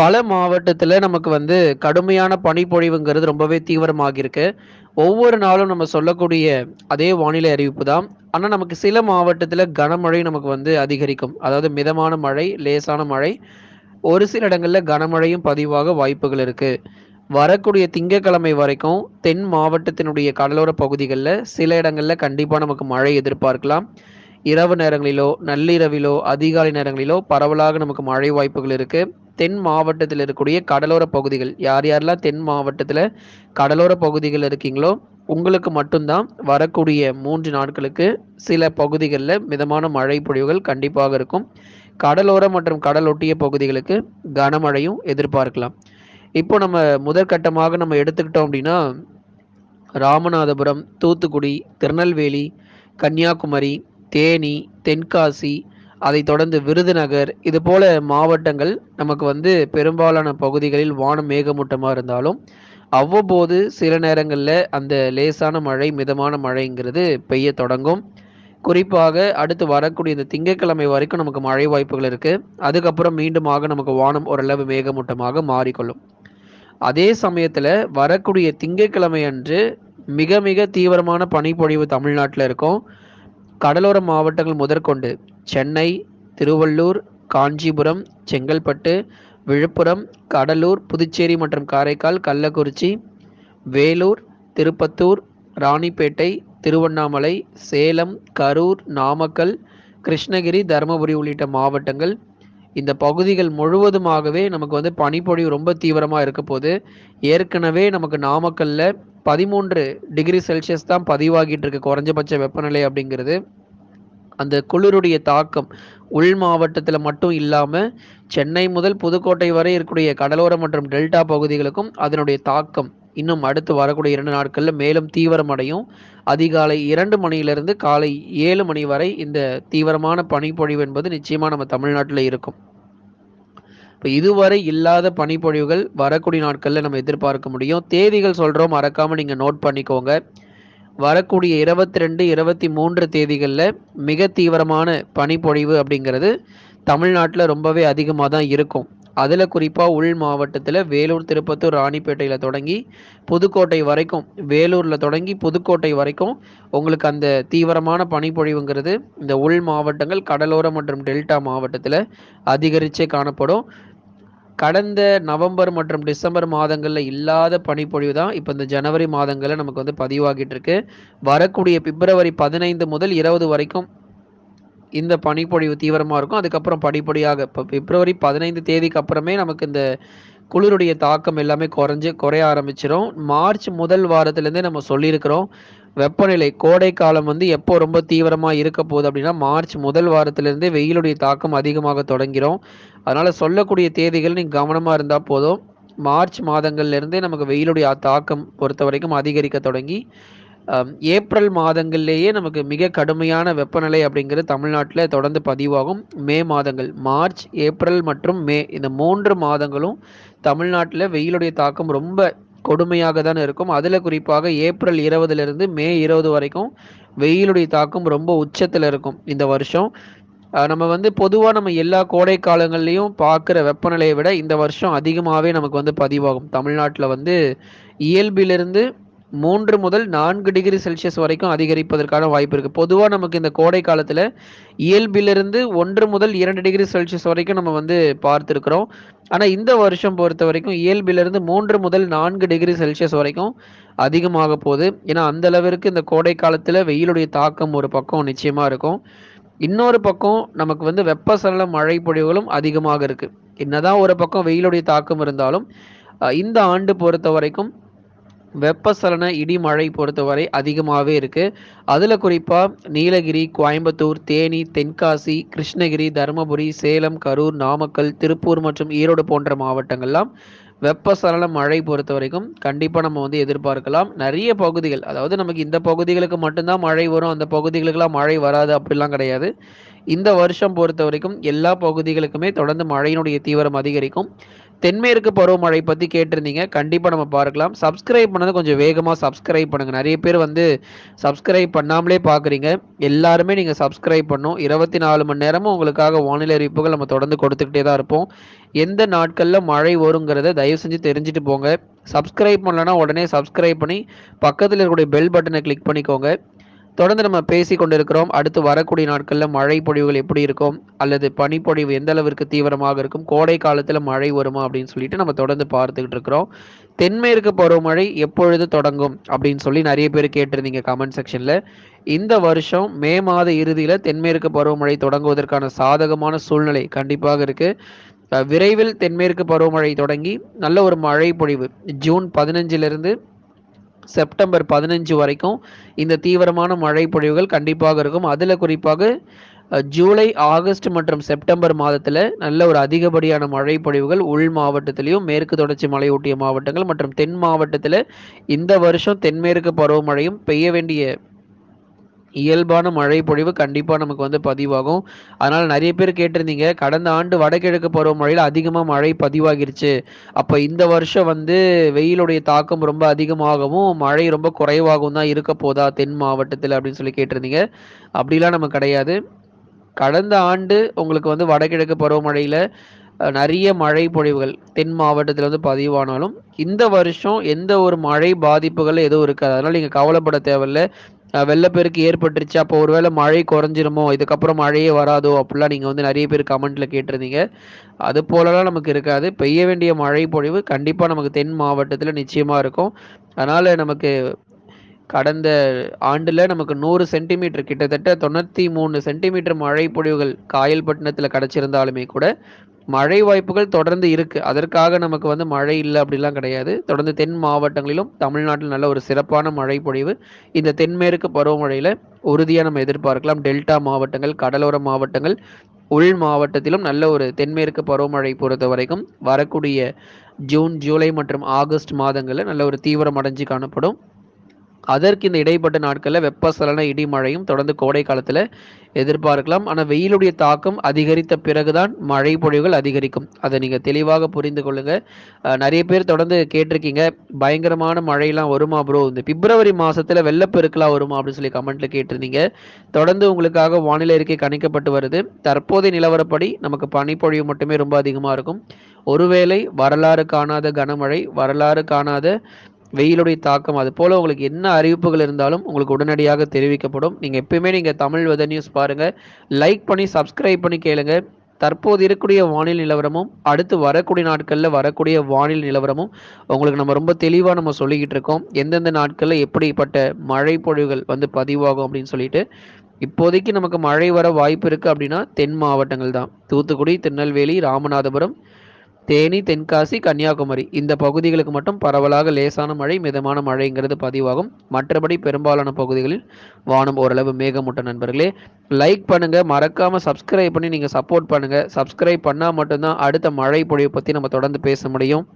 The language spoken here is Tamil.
பல மாவட்டத்தில் நமக்கு வந்து கடுமையான பனிப்பொழிவுங்கிறது ரொம்பவே தீவிரமாகியிருக்கு. ஒவ்வொரு நாளும் நம்ம சொல்லக்கூடிய அதே வானிலை அறிவிப்பு தான். ஆனால் நமக்கு சில மாவட்டத்தில் கனமழை நமக்கு வந்து அதிகரிக்கும். அதாவது மிதமான மழை, லேசான மழை. ஒரு சில இடங்களில் கனமழையும் பதிவாக வாய்ப்புகள் இருக்குது வரக்கூடிய திங்கட்கிழமை வரைக்கும் தென் மாவட்டத்தினுடைய கடலோர பகுதிகளில் சில இடங்களில் கண்டிப்பாக நமக்கு மழை எதிர்பார்க்கலாம். இரவு நேரங்களிலோ, நள்ளிரவிலோ, அதிகாலை நேரங்களிலோ பரவலாக நமக்கு மழை வாய்ப்புகள் இருக்கு. தென் மாவட்டத்தில் இருக்கக்கூடிய கடலோர பகுதிகள் யார் யாரெல்லாம் தென் மாவட்டத்தில் கடலோர பகுதிகள் இருக்கீங்களோ, உங்களுக்கு மட்டும்தான் வரக்கூடிய மூன்று நாட்களுக்கு சில பகுதிகளில் மிதமான மழை பொழிவுகள் கண்டிப்பாக இருக்கும். கடலோர மற்றும் கடலொட்டிய பகுதிகளுக்கு கனமழையும் எதிர்பார்க்கலாம். இப்போ நம்ம முதற்கட்டமாக நம்ம எடுத்துக்கிட்டோம் அப்படின்னா, ராமநாதபுரம், தூத்துக்குடி, திருநெல்வேலி, கன்னியாகுமரி, தேனி, தென்காசி, அதைத் தொடர்ந்து விருதுநகர் இது போல மாவட்டங்கள் நமக்கு வந்து பெரும்பாலான பகுதிகளில் வானம் மேகமூட்டமாக இருந்தாலும், அவ்வப்போது சில நேரங்களில் அந்த லேசான மழை, மிதமான மழைங்கிறது பெய்யத் தொடங்கும். குறிப்பாக அடுத்து வரக்கூடிய இந்த திங்கட்கிழமை வரைக்கும் நமக்கு மழை வாய்ப்புகள் இருக்குது அதுக்கப்புறம் மீண்டுமாக நமக்கு வானம் ஓரளவு மேகமூட்டமாக மாறிக்கொள்ளும். அதே சமயத்தில் வரக்கூடிய திங்கட்கிழமை அன்று மிக மிக தீவிரமான பனிப்பொழிவு தமிழ்நாட்டில் இருக்கும். கடலோர மாவட்டங்கள் முதற்கொண்டு சென்னை, திருவள்ளூர், காஞ்சிபுரம், செங்கல்பட்டு, விழுப்புரம், கடலூர், புதுச்சேரி மற்றும் காரைக்கால், கள்ளக்குறிச்சி, வேலூர், திருப்பத்தூர், ராணிப்பேட்டை, திருவண்ணாமலை, சேலம், கரூர், நாமக்கல், கிருஷ்ணகிரி, தருமபுரி உள்ளிட்ட மாவட்டங்கள். இந்த பகுதிகள் முழுவதுமாகவே நமக்கு வந்து பனிப்பொழிவு ரொம்ப தீவிரமாக இருக்க போது ஏற்கனவே நமக்கு நாமக்கல்ல 13 டிகிரி செல்சியஸ் தான் பதிவாகிட்டு இருக்கு குறைஞ்சபட்ச வெப்பநிலை அப்படிங்கிறது. அந்த குளிருடைய தாக்கம் உள் மாவட்டத்தில் மட்டும் இல்லாமல் சென்னை முதல் புதுக்கோட்டை வரை இருக்கக்கூடிய கடலோர மற்றும் டெல்டா பகுதிகளுக்கும் அதனுடைய தாக்கம் இன்னும் அடுத்து வரக்கூடிய இரண்டு நாட்களில் மேலும் தீவிரமடையும். அதிகாலை இரண்டு மணியிலிருந்து காலை ஏழு மணி வரை இந்த தீவிரமான பனிப்பொழிவு என்பது நிச்சயமாக நம்ம தமிழ்நாட்டில் இருக்கும். இப்போ இதுவரை இல்லாத பனிப்பொழிவுகள் வரக்கூடிய நாட்களில் நம்ம எதிர்பார்க்க முடியும். தேதிகள் சொல்கிறோம் மறக்காமல் நீங்கள் நோட் பண்ணிக்கோங்க. வரக்கூடிய இருபத்ரெண்டு இருபத்தி மூன்று தேதிகளில் மிக தீவிரமான பனிப்பொழிவு அப்படிங்கிறது தமிழ்நாட்டில் ரொம்பவே அதிகமாக தான் இருக்கும். அதில் குறிப்பாக உள் மாவட்டத்தில் வேலூர், திருப்பத்தூர், ராணிப்பேட்டையில் தொடங்கி புதுக்கோட்டை வரைக்கும் வேலூரில் தொடங்கி புதுக்கோட்டை வரைக்கும் உங்களுக்கு அந்த தீவிரமான பனிப்பொழிவுங்கிறது இந்த உள் மாவட்டங்கள், கடலோர மற்றும் டெல்டா மாவட்டத்தில் அதிகரிச்சே காணப்படும். கடந்த நவம்பர் மற்றும் டிசம்பர் மாதங்களில் இல்லாத பனிப்பொழிவு தான் இப்போ இந்த ஜனவரி மாதங்களில் நமக்கு வந்து பதிவாகிட்டு இருக்கு. வரக்கூடிய பிப்ரவரி 15 முதல் 20 வரைக்கும் இந்த பனிப்பொழிவு தீவிரமாக இருக்கும். அதுக்கப்புறம் படிப்படியாக இப்போ பிப்ரவரி 15 தேதிக்கு அப்புறமே நமக்கு இந்த குளிருடைய தாக்கம் எல்லாமே குறைஞ்சு குறைய ஆரம்பிச்சிடும் மார்ச் முதல் வாரத்துலேருந்தே நம்ம சொல்லியிருக்கிறோம். வெப்பநிலை கோடை காலம் வந்து எப்போ ரொம்ப தீவிரமா இருக்கப்போகுது அப்படின்னா, மார்ச் முதல் வாரத்திலிருந்தே வெயிலுடைய தாக்கம் அதிகமாக தொடங்கிறோம் அதனால் சொல்லக்கூடிய தேதிகள் நீங்கள் கவனமாக இருந்தால் போதும். மார்ச் மாதங்கள்லேருந்தே நமக்கு வெயிலுடைய தாக்கம் பொறுத்த வரைக்கும் அதிகரிக்க தொடங்கி, ஏப்ரல் மாதங்கள்லேயே நமக்கு மிக கடுமையான வெப்பநிலை அப்படிங்கிறது தமிழ்நாட்டில் தொடர்ந்து பதிவாகும். மே மாதங்கள் மார்ச், ஏப்ரல் மற்றும் மே இந்த மூன்று மாதங்களும் தமிழ்நாட்டில் வெயிலுடைய தாக்கம் ரொம்ப கொடுமையாக தான் இருக்கும். அதில் குறிப்பாக ஏப்ரல் 20லிருந்து மே 20 வரைக்கும் வெயிலுடைய தாக்கம் ரொம்ப உச்சத்தில் இருக்கும் இந்த வருஷம். நம்ம வந்து பொதுவாக நம்ம எல்லா கோடை காலங்கள்லையும் பார்க்குற வெப்பநிலையை விட இந்த வருஷம் அதிகமாகவே நமக்கு வந்து பதிவாகும். தமிழ்நாட்டில் வந்து இயல்பிலிருந்து மூன்று முதல் நான்கு டிகிரி செல்சியஸ் வரைக்கும் அதிகரிப்பதற்கான வாய்ப்பு இருக்குது பொதுவாக நமக்கு இந்த கோடை காலத்தில் இயல்பிலிருந்து ஒன்று முதல் இரண்டு டிகிரி செல்சியஸ் வரைக்கும் நம்ம வந்து பார்த்துருக்குறோம். ஆனால் இந்த வருஷம் பொறுத்த வரைக்கும் இயல்பிலிருந்து மூன்று முதல் நான்கு டிகிரி செல்சியஸ் வரைக்கும் அதிகமாக போகுது. ஏன்னா அந்த அளவிற்கு இந்த கோடை காலத்தில் வெயிலுடைய தாக்கம் ஒரு பக்கம் நிச்சயமாக இருக்கும். இன்னொரு பக்கம் நமக்கு வந்து வெப்பசலன மழை பொழிவுகளும் அதிகமாக இருக்குது என்னதான் ஒரு பக்கம் வெயிலுடைய தாக்கம் இருந்தாலும், இந்த ஆண்டு பொறுத்த வரைக்கும் வெப்பசலன இடி மழை பொறுத்தவரை அதிகமாகவே இருக்குது அதில் குறிப்பாக நீலகிரி, கோயம்புத்தூர், தேனி, தென்காசி, கிருஷ்ணகிரி, தருமபுரி, சேலம், கரூர், நாமக்கல், திருப்பூர் மற்றும் ஈரோடு போன்ற மாவட்டங்கள்லாம் வெப்பசலன மழை பொறுத்த வரைக்கும் கண்டிப்பாக நம்ம வந்து எதிர்பார்க்கலாம். நிறைய பகுதிகள் அதாவது நமக்கு இந்த பகுதிகளுக்கு மட்டும்தான் மழை வரும். அந்த பகுதிகளுக்கெல்லாம் மழை வராது அப்படிலாம் கிடையாது. இந்த வருஷம் பொறுத்த வரைக்கும் எல்லா பகுதிகளுக்குமே தொடர்ந்து மழையினுடைய தீவிரம் அதிகரிக்கும். தென்மேற்கு பருவமழை பற்றி கேட்டிருந்தீங்க. கண்டிப்பாக நம்ம பார்க்கலாம். சப்ஸ்கிரைப் பண்ணது கொஞ்சம் வேகமாக சப்ஸ்கிரைப் பண்ணுங்கள் நிறைய பேர் வந்து சப்ஸ்கிரைப் பண்ணாமலே பார்க்குறீங்க எல்லாருமே நீங்கள் சப்ஸ்கிரைப் பண்ணும். இருபத்தி நாலு மணி நேரமும் உங்களுக்காக வானிலை அறிவிப்புகள் நம்ம தொடர்ந்து கொடுத்துக்கிட்டே தான் இருப்போம். எந்த நாட்களில் மழை வருங்கிறத தயவு செஞ்சு தெரிஞ்சுட்டு போங்க. சப்ஸ்கிரைப் பண்ணலன்னா உடனே சப்ஸ்கிரைப் பண்ணி பக்கத்தில் இருக்கக்கூடிய பெல் பட்டனை கிளிக் பண்ணிக்கோங்க. தொடர்ந்து நம்ம பேசி கொண்டிருக்கிறோம் அடுத்து வரக்கூடிய நாட்களில் மழை பொழிவுகள் எப்படி இருக்கும்? அல்லது பனிப்பொழிவு எந்த அளவிற்கு தீவிரமாக இருக்கும்? கோடை காலத்தில் மழை வருமா? அப்படின்னு சொல்லிட்டு நம்ம தொடர்ந்து பார்த்துக்கிட்டு இருக்கிறோம். தென்மேற்கு பருவமழை எப்பொழுது தொடங்கும்? அப்படின்னு சொல்லி நிறைய பேர் கேட்டிருந்தீங்க கமெண்ட் செக்ஷனில் இந்த வருஷம் மே மாத இறுதியில் தென்மேற்கு பருவமழை தொடங்குவதற்கான சாதகமான சூழ்நிலை கண்டிப்பாக இருக்குது விரைவில் தென்மேற்கு பருவமழை தொடங்கி நல்ல ஒரு மழை பொழிவு. ஜூன் பதினஞ்சிலிருந்து செப்டம்பர் பதினஞ்சு வரைக்கும் இந்த தீவிரமான மழை பொழிவுகள் கண்டிப்பாக இருக்கும். அதில் குறிப்பாக ஜூலை ஆகஸ்ட் மற்றும் செப்டம்பர் மாதத்தில் நல்ல ஒரு அதிகப்படியான மழை பொழிவுகள் உள் மாவட்டத்திலையும் மேற்கு தொடர்ச்சி மலையொட்டிய மாவட்டங்கள் மற்றும் தென் மாவட்டத்தில் இந்த வருஷம் தென்மேற்கு பருவமழையும் பெய்ய வேண்டிய இயல்பான மழை பொழிவு கண்டிப்பாக நமக்கு வந்து பதிவாகும். அதனால் நிறைய பேர் கேட்டிருந்தீங்க கடந்த ஆண்டு வடகிழக்கு பருவமழையில் அதிகமாக மழை பதிவாகிருச்சு. அப்போ இந்த வருஷம் வந்து வெயிலுடைய தாக்கம் ரொம்ப அதிகமாகவும் மழை ரொம்ப குறைவாகவும் தான் இருக்க போதா தென் மாவட்டத்தில் அப்படின்னு சொல்லி கேட்டிருந்தீங்க. அப்படிலாம் நம்ம கிடையாது. கடந்த ஆண்டு உங்களுக்கு வந்து வடகிழக்கு பருவமழையில் நிறைய மழை பொழிவுகள் தென் மாவட்டத்தில் வந்து பதிவானாலும் இந்த வருஷம் எந்த ஒரு மழை பாதிப்புகள் எதுவும் இருக்காது. அதனால் நீங்கள் கவலைப்பட தேவையில்லை. வெள்ளப்பெருக்கு ஏற்பட்டுருச்சு. அப்போ ஒருவேளை மழை குறைஞ்சிருமோ இதுக்கப்புறம் மழையே வராதோ அப்படிலாம் நீங்கள் வந்து நிறைய பேர் கமெண்ட்ல கேட்டிருந்தீங்க. அது போலலாம் நமக்கு இருக்காது. பெய்ய வேண்டிய மழை பொழிவு கண்டிப்பாக நமக்கு தென் மாவட்டத்தில் நிச்சயமாக இருக்கும். அதனால் நமக்கு கடந்த ஆண்டில் நமக்கு நூறு சென்டிமீட்டர் கிட்டத்தட்ட தொண்ணூற்றி மூணு சென்டிமீட்டர் மழை பொழிவுகள் காயல்பட்டினத்தில் கிடச்சிருந்தாலுமே கூட மழை வாய்ப்புகள் தொடர்ந்து இருக்குது அதற்காக நமக்கு வந்து மழை இல்லை அப்படிலாம் கிடையாது. தொடர்ந்து தென் மாவட்டங்களிலும் தமிழ்நாட்டில் நல்ல ஒரு சிறப்பான மழை பொழிவு இந்த தென்மேற்கு பருவமழையில் உறுதியாக நம்ம எதிர்பார்க்கலாம். டெல்டா மாவட்டங்கள் கடலோர மாவட்டங்கள் உள் மாவட்டத்திலும் நல்ல ஒரு தென்மேற்கு பருவமழை பொறுத்த வரைக்கும் வரக்கூடிய ஜூன் ஜூலை மற்றும் ஆகஸ்ட் மாதங்களில் நல்ல ஒரு தீவிரம் அடைஞ்சு காணப்படும். அதற்கு இந்த இடைப்பட்ட நாட்களில் வெப்பசலன இடி மழையும் தொடர்ந்து கோடை காலத்தில் எதிர்பார்க்கலாம். ஆனால் வெயிலுடைய தாக்கம் அதிகரித்த பிறகுதான் மழை பொழிவுகள் அதிகரிக்கும். அதை நீங்கள் தெளிவாக புரிந்து கொள்ளுங்க. நிறைய பேர் தொடர்ந்து கேட்டிருக்கீங்க. பயங்கரமான மழையெல்லாம் வருமா ப்ரோ இந்த பிப்ரவரி மாதத்தில் வெள்ளப்பெருக்கெலாம் வருமா அப்படின்னு சொல்லி கமெண்ட்டில் கேட்டிருந்தீங்க. தொடர்ந்து உங்களுக்காக வானிலை அறிக்கை கணிக்கப்பட்டு வருது. தற்போதைய நிலவரப்படி நமக்கு பனிப்பொழிவு மட்டுமே ரொம்ப அதிகமாக இருக்கும். ஒருவேளை வரலாறு காணாத கனமழை வரலாறு காணாத வெயிலுடைய தாக்கம் அது போல் உங்களுக்கு என்ன அறிவிப்புகள் இருந்தாலும் உங்களுக்கு உடனடியாக தெரிவிக்கப்படும். நீங்கள் எப்பயுமே நீங்கள் தமிழ் வெதர் நியூஸ் பாருங்கள் லைக் பண்ணி சப்ஸ்கிரைப் பண்ணி கேளுங்க. தற்போது இருக்கக்கூடிய வானிலை நிலவரமும் அடுத்து வரக்கூடிய நாட்களில் வரக்கூடிய வானிலை நிலவரமும் உங்களுக்கு நம்ம ரொம்ப தெளிவாக நம்ம சொல்லிக்கிட்டு இருக்கோம். எந்தெந்த நாட்களில் எப்படிப்பட்ட மழை பொழிவுகள் வந்து பதிவாகும் அப்படின்னு சொல்லிட்டு இப்போதைக்கு நமக்கு மழை வர வாய்ப்பு இருக்குது அப்படின்னா தென் மாவட்டங்கள் தான். தூத்துக்குடி திருநெல்வேலி ராமநாதபுரம் தேனி தென்காசி கன்னியாகுமரி. இந்த பகுதிகளுக்கு மட்டும் பரவலாக லேசான மழை மிதமான மழைங்கிறது பதிவாகும். மற்றபடி பெரும்பாலான பகுதிகளில் வானம் ஓரளவு மேகமூட்ட நண்பர்களே. லைக் பண்ணுங்க. மறக்காம சப்ஸ்கிரைப் பண்ணி நீங்க சப்போர்ட் பண்ணுங்க. சப்ஸ்கிரைப் பண்ணால் மட்டும்தான் அடுத்த மழை பொழிவு பற்றி நம்ம தொடர்ந்து பேச முடியும்.